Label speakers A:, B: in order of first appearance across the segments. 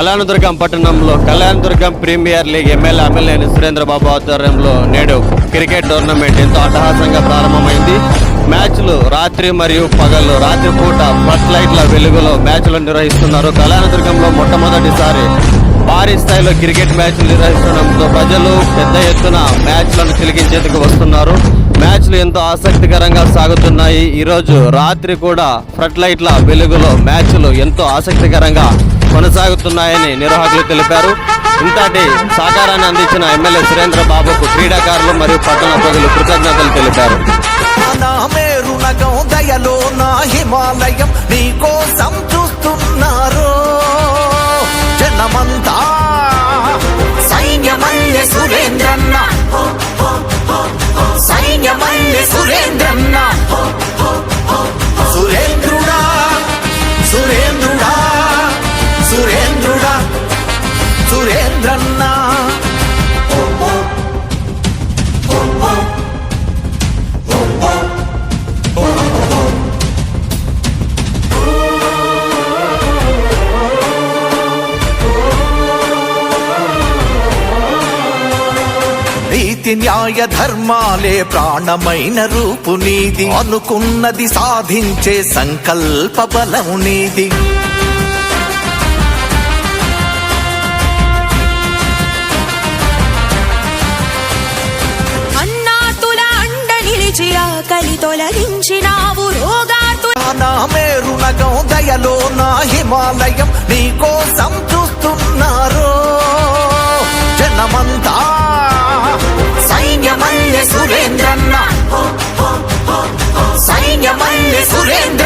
A: కళ్యాణదుర్గం పట్టణంలో Kalyandurgam premier league MLA MLA Surendra Babu ఆధ్వర్యంలో నేడు క్రికెట్ టోర్నమెంట్ ఎంతో అట్టహాసంగా ప్రారంభమైంది. మ్యాచ్లు రాత్రి మరియు పగలు రాత్రి పూట ఫస్ట్ లైట్ల వెలుగులో మ్యాచ్లు నిర్వహిస్తున్నారు. కళ్యాణదుర్గంలో మొట్టమొదటిసారి భారీ స్థాయిలో క్రికెట్ మ్యాచ్లు నిర్వహిస్తుండడంతో ప్రజలు పెద్ద ఎత్తున మ్యాచ్లను తిలకించేందుకు వస్తున్నారు. మ్యాచ్లు ఎంతో ఆసక్తికరంగా సాగుతున్నాయి. ఈరోజు రాత్రి కూడా ఫ్లడ్ లైట్ల వెలుగులో మ్యాచ్లు ఎంతో ఆసక్తికరంగా కొనసాగుతున్నాయని నిర్వాహకులు తెలిపారు. ఇంతటి సహకారాన్ని అందించిన ఎమ్మెల్యే సురేంద్ర బాబుకు క్రీడాకారులు మరియు పట్టణ ప్రజలు కృతజ్ఞతలు తెలిపారు.
B: దయలో నా హిమాలయం నీకోసం చూస్తున్నారు జనమంతా సైన్యమల్లె సురేంద్రన్న. సైన్యమల్లె సురేంద్రన్న. నీతి న్యాయ ధర్మాలే ప్రాణమైన రూపు నీది. అనుకున్నది సాధించే సంకల్ప బలం నీది.
C: ఆకలి తొలగించినావు రోగాతు
B: నా మేరు నగం దయలో నా హిమాలయం నీకోసం చూస్తున్నారు సైన్యమల్లె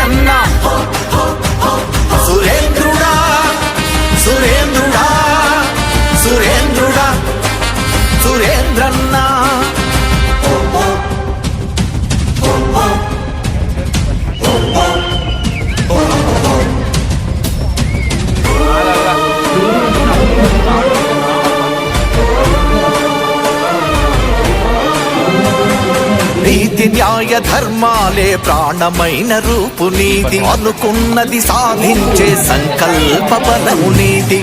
B: నీతి న్యాయ ధర్మాలే ప్రాణమైన రూపు నీది అనుకున్నది సాధించే సంకల్ప బలము నీది